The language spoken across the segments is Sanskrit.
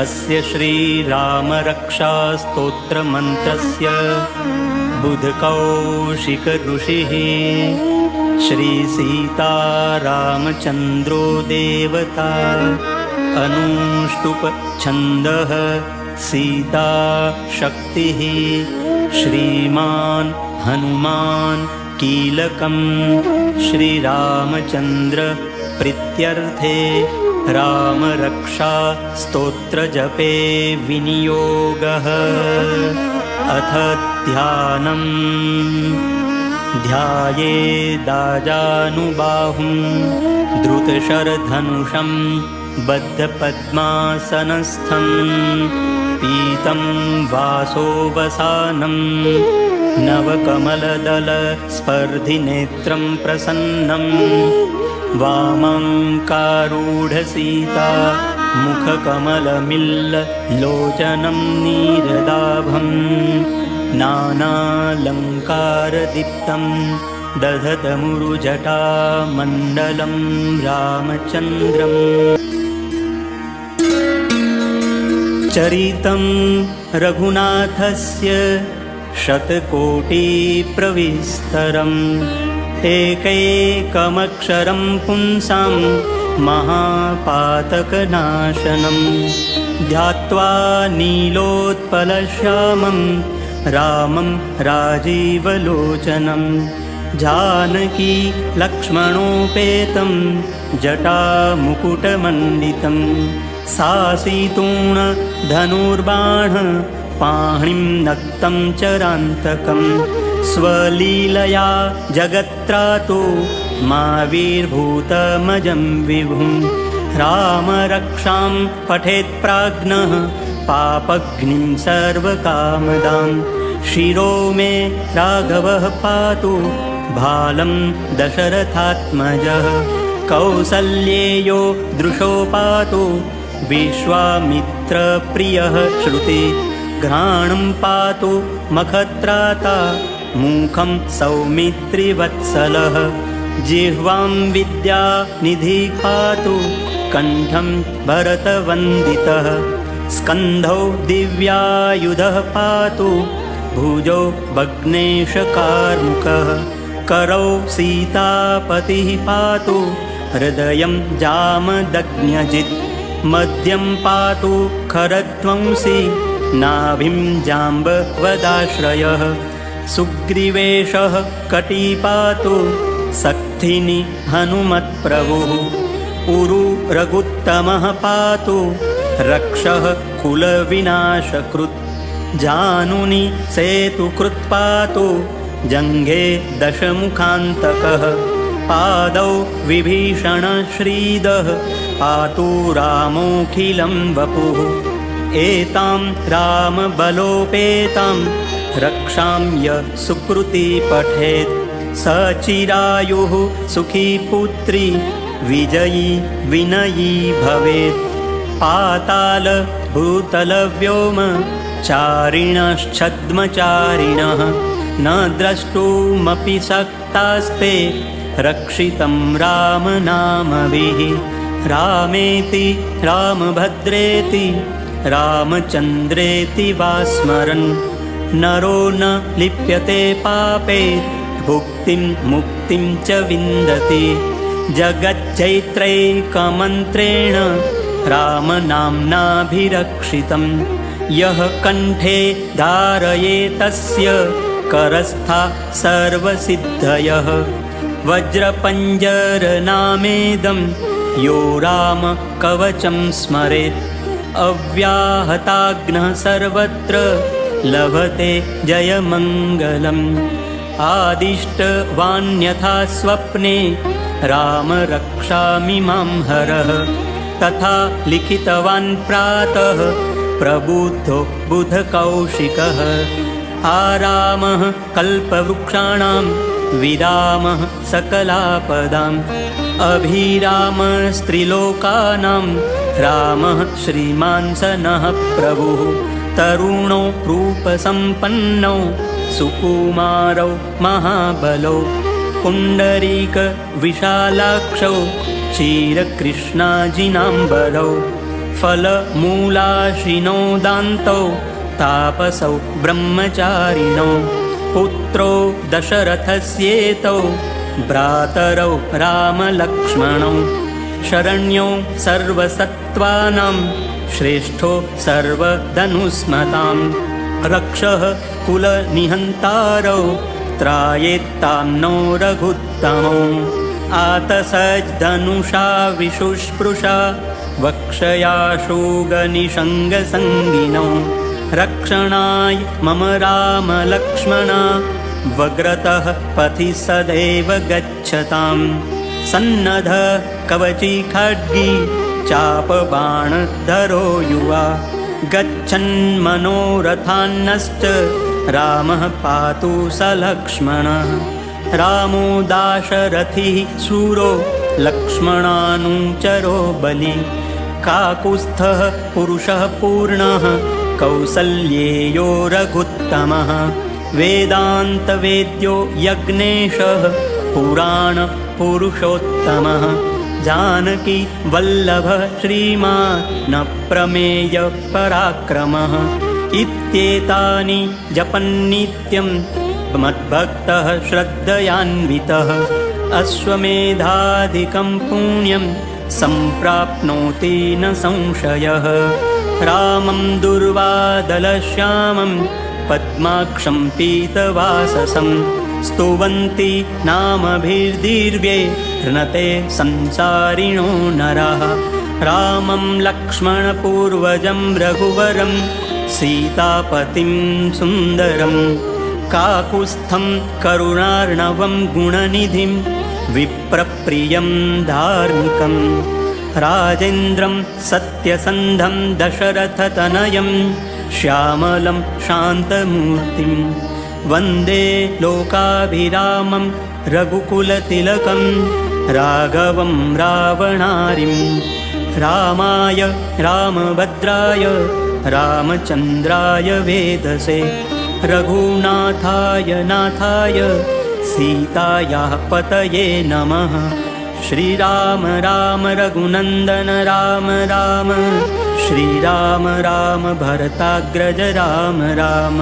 अस्य श्रीरामरक्षास्तोत्रमन्त्रस्य बुधकौशिकऋषिः श्रीसीतारामचन्द्रो देवता अनुष्टुपछन्दः सीताशक्तिः श्रीमान् हनुमान् कीलकं श्रीरामचन्द्रप्रीत्यर्थे रामरक्षा स्तोत्रजपे विनियोगः। अथ ध्यानम् ध्यायेदाजानुबाहुं द्रुतशरधनुषं बद्धपद्मासनस्थं। पीतं वासोवसानं। नवकमलदलस्पर्धिनेत्रं प्रसन्नं वामङ्कारूढसीता मुखकमलमिल्ललोचनं नीरदाभम् नानालङ्कारदीप्तं दधतमुरुजटामण्डलं रामचन्द्रम्। चरितं रघुनाथस्य शतकोटिप्रविस्तरम् एकैकमक्षरं पुंसां महापातकनाशनं। ध्यात्वा नीलोत्पलश्यामं रामं राजीवलोचनं। जानकी लक्ष्मणोपेतं जटामुकुटमण्डितं। सासीतूणधनुर्बाण पाणिं नक्तं चरान्तकं स्वलीलया जगत्रातो माविर्भूतमजं विभुं। रामरक्षां पठेत्प्राज्ञः पापग्निं सर्वकामदां। शिरो मे राघवः पातु भालं दशरथात्मजः। कौसल्येयो दृशो पातु विश्वामित्रप्रियः श्रुति। घ्राणं पातु मखत्राता मुखं सौमित्रिवत्सलः। जिह्वां विद्यानिधि पातु कण्ठं भरतवन्दितः। स्कन्धौ दिव्यायुधः पातु भुजौ भग्नेशकार्मुकः। करौ सीतापतिः पातु हृदयं जामदग्न्यजित्। मद्यं पातु खरध्वंसि नाभिं जाम्बवदाश्रयः सुग्रीवेशः कटिपातु सक्थिनि हनुमत्प्रभुः उरु रघुत्तमः पातु रक्षः कुलविनाशकृत्। जानुनि सेतुकृत् पातु जङ्घे दशमुखान्तकः। पादौ विभीषणश्रीदः पातु रामोऽखिलं वपुः। एतां रामबलोपेतां रक्षां य सुकृती पठेत् स चिरायुः सुखी पुत्री विजयी विनयी भवेत्। पाताल भूतलव्योम चारिणश्छद्मचारिणः न द्रष्टुमपि शक्तास्ते रक्षितं रामनामभिः रामेति रामभद्रेति रामचन्द्रेति वा स्मरन् नरो न लिप्यते पापे भुक्तिं मुक्तिं च विन्दति। जगच्चैत्रैकमन्त्रेण रामनाम्नाभिरक्षितं यः कण्ठे धारयेतस्य करस्था सर्वसिद्धयः। वज्रपञ्जरनामेदं यो रामकवचं स्मरेत्। अव्याहताग्नः सर्वत्र लभते जयमङ्गलम्। आदिष्टवान्यथा स्वप्ने रामरक्षामि मां हरः। तथा लिखितवान् प्रातः प्रबुद्धो बुधकौशिकः। आरामः कल्पवृक्षाणां विरामः सकलापदाम्। अभिरामस्त्रिलोकानां रामः श्रीमान् स नः प्रभुः तरुणौ रूपसम्पन्नौ सुकुमारौ महाबलौ पुण्डरीकविशालाक्षौ क्षीरकृष्णाजिनाम्बरौ फलमूलाशिनो दान्तौ तापसौ ब्रह्मचारिणौ पुत्रो दशरथस्येतौ भ्रातरौ रामलक्ष्मणौ शरण्यौ सर्वसत्त्वानां श्रेष्ठो सर्वधनुस्मतां रक्षः कुलनिहन्तारौ त्रायेत्तां नो रघुत्तमौ। आतसज्धनुषा विशुष्पृशा वक्षयाशोगनिषङ्गसङ्गिनौ रक्षणाय मम रामलक्ष्मणा वग्रतः पथि सदैव गच्छतां सन्नध कवची खड्गी चापबाणधरो युवा। गच्छन्मनोरथान्नश्च रामः पातु स लक्ष्मणः। रामो दाशरथिः शूरो लक्ष्मणानुचरो बलि। काकुत्स्थः पुरुषः पूर्णः कौसल्येयो रघुत्तमः। वेदान्तवेद्यो यज्ञेशः पुराणपुरुषोत्तमः जानकी वल्लभः श्रीमान् न प्रमेयपराक्रमः इत्येतानि जपन्नित्यं मद्भक्तः श्रद्धयान्वितः। अश्वमेधाधिकं पुण्यं सम्प्राप्नोति न संशयः। रामं दुर्वादलश्यामं पद्माक्षं पीतवाससं। स्तुवन्ति नामभिर्दीर्घे संसारिणो नरः। रामं लक्ष्मणपूर्वजं रघुवरं सीतापतिं सुन्दरं। काकुत्स्थं करुणार्णवं गुणनिधिं विप्रप्रियं धार्मिकम् राजेन्द्रं सत्यसन्धं दशरथतनयं श्यामलं शान्तमूर्तिं। वन्दे लोकाभिरामं रघुकुलतिलकं राघवं रावणारिं रामाय रामभद्राय रामचन्द्राय वेदसे रघुनाथाय नाथाय सीतायाः पतये नमः। श्रीराम राम रघुनन्दन राम राम। श्रीराम राम भरताग्रज राम राम।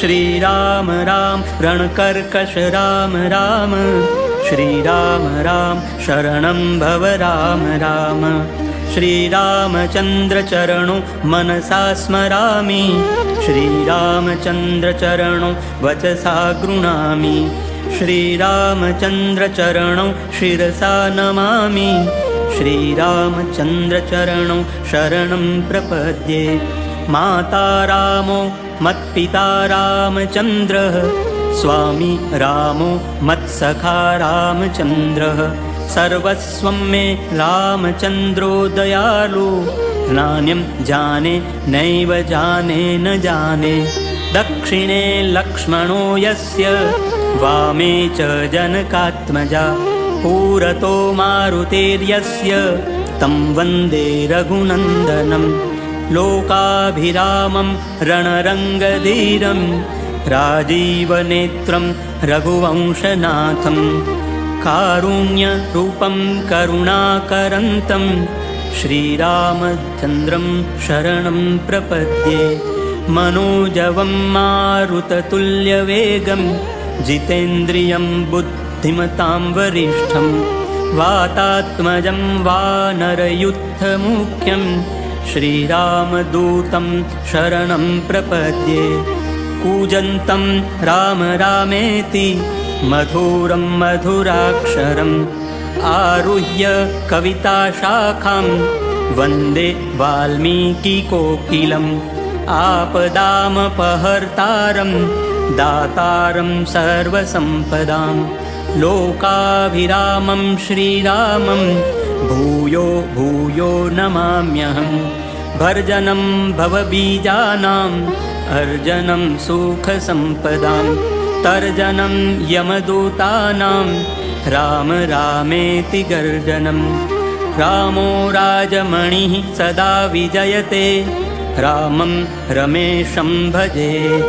श्रीराम राम रणकर्कश राम राम श्रीराम राम शरणं भव राम राम। श्रीरामचन्द्रचरणो मनसा स्मरामि। श्रीरामचन्द्रचरणो वचसा गृणामि। श्रीरामचन्द्रचरणौ शिरसा नमामि। श्रीरामचन्द्रचरणौ शरणं प्रपद्ये। माता रामो मत्पिता रामचन्द्रः स्वामी रामो मत्सखा रामचन्द्रः सर्वस्वं मे रामचन्द्रो दयालु। नान्यं जाने नैव जाने न जाने। दक्षिणे लक्ष्मणो यस्य वामे च जनकात्मजा। पुरतो मारुतेर्यस्य तं वन्दे रघुनन्दनं। लोकाभिरामं रणरङ्गधीरं राजीवनेत्रं रघुवंशनाथं कारुण्यरूपं करुणाकरन्तं श्रीरामचन्द्रं शरणं प्रपद्ये मनोजवं मारुततुल्यवेगं जितेन्द्रियं बुद्धिमतां वरिष्ठं वातात्मजं वानरयुद्धमुख्यं श्रीरामदूतं शरणं प्रपद्ये कूजन्तं राम रामेति मधुरं मधुराक्षरम् आरुह्य कविताशाखां वन्दे वाल्मीकिकोकिलम् आपदामपहर्तारं दातारं सर्वसम्पदां लोकाभिरामं श्रीरामं भूयो भूयो नमाम्यहं भर्जनं भवबीजानाम् अर्जनं सुखसम्पदां तर्जनं यमदूतानां राम रामेति गर्जनं। रामो राजमणिः सदा विजयते रामं रमेशं भजे।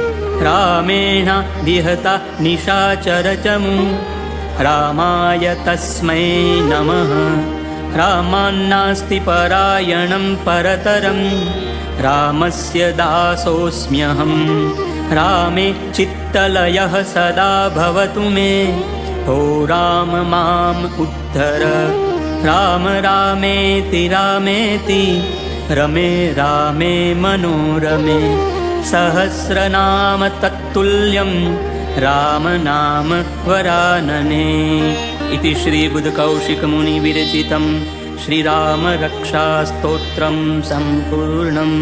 रामेण विहता निशाचरचमु रामाय तस्मै नमः। रामान्नास्ति परायणं परतरं रामस्य दासोऽस्म्यहं। रामे चित्तलयः सदा भवतु मे। हो राम माम् उद्धर। राम रामेति रामेति। रमे रामे मनोरमे। सहस्रनाम तत्तुल्यं। रामनाम वरानने। इति श्रीबुधकौशिकमुनिविरचितं श्रीरामरक्षास्तोत्रं सम्पूर्णम्